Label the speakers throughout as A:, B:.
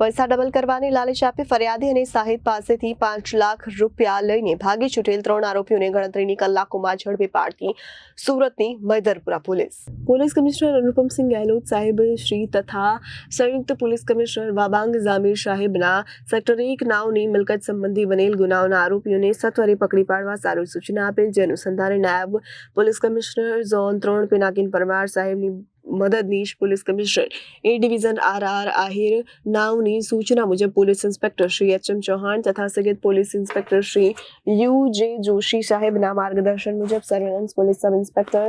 A: પૈસા ડબલ કરવાની લાલચ આપી ફરિયાદી અને સાહિદ પાસેથી પાંચ લાખ રૂપિયા લઈને ભાગી છૂટેલ ત્રણ આરોપીઓને ગણતરીની કલાકોમાં ઝડપી પાડતી સુરતની Mahidharpura police. Police commissioner Anupamsinh Gehlot સાહેબ શ્રી તથા સંયુક્ત પોલીસ કમિશનર વાબાંગ જામીર સાહેબના સેક્ટર એક નાવની મિલકત સંબંધી બનેલ ગુનાઓના આરોપીઓને સત્વરે પકડી પાડવા સારું સૂચના આપેલ. જે અનુસંધાને નાયબ પોલીસ કમિશનર ઝોન ત્રણ, પિનાકિન પરમાર સાહેબની મદદનીશ police commissioner. A division R R Ahir નાવની સૂચના મુજબ police inspector Shri H M Chauhan તથા સગીત police inspector Shri U J Joshi સાહેબના માર્ગદર્શન મુજબ surveillance police sub inspector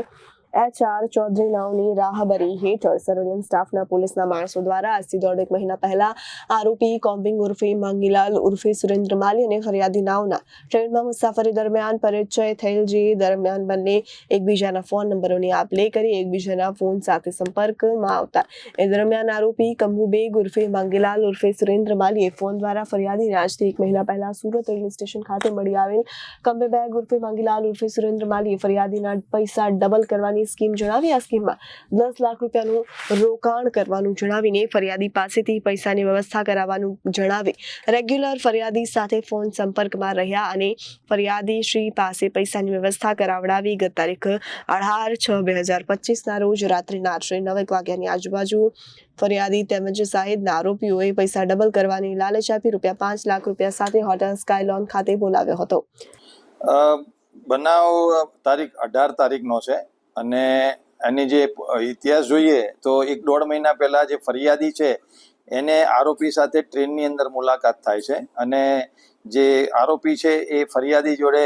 A: H R Chaudhari નાવની રાહબરી હેઠળ સર્વેલન્સ સ્ટાફના પોલીસના માણસો દ્વારા આજથી દોઢેક મહિના પહેલા આરોપી કોમ્બિંગ ઉર્ફે માંગીલાલ ઉર્ફે સુરેન્દ્ર માલી અને ફરિયાદી નાવના ટ્રેનમાં મુસાફરી દરમિયાન પરિચય થયેલ જે દરમિયાન બંને એકબીજાના ફોન નંબરોની આપ લે કરી એકબીજાના ફોન સાથે સંપર્કમાં આવતા. એ દરમિયાન આરોપી કંબુબેગ ઉર્ફે માંગીલાલ ઉર્ફે સુરેન્દ્ર માલીએ ફોન દ્વારા ફરિયાદીને આજથી એક મહિના પહેલા સુરત રેલવે સ્ટેશન ખાતે મળી આવેલ કંબેબેગ ઉર્ફે માંગીલાલ ઉર્ફે સુરેન્દ્ર માલીએ ફરિયાદીના પૈસા ડબલ કરવાની સ્કીમ જણાવી. આ સ્કીમમાં દસ લાખ રૂપિયાનું રોકાણ કરવાનું જણાવીને ફરિયાદી પાસેથી પૈસાની વ્યવસ્થા કરાવવાનું જણાવી રેગ્યુલર ફરિયાદી સાથે ફોન સંપર્કમાં રહ્યા અને ફરિયાદી શ્રી પાસે પૈસાની વ્યવસ્થા કરાવડાવી. ગત તારીખ અઢાર છ બે હજાર પચીસના રોજ રાત્રિના આશરે નવેક વાગ્યાની આજુબાજુ ફરિયાદી તેમજ સાહિદના આરોપીઓએ પૈસા ડબલ કરવાની લાલચ આપી રૂપિયા પાંચ લાખ રૂપિયા સાથે હોટલ સ્કાયલોન ખાતે બોલાવ્યો હતો.
B: બનાવ તારીખ અઢાર તારીખનો છે. અને એની જે ઇતિહાસ જોઈએ તો એક દોઢ મહિના પહેલા જે ફરિયાદી છે, એને આરોપી સાથે ટ્રેનની અંદર મુલાકાત થાય છે. અને જે આરોપી છે, એ ફરિયાદી જોડે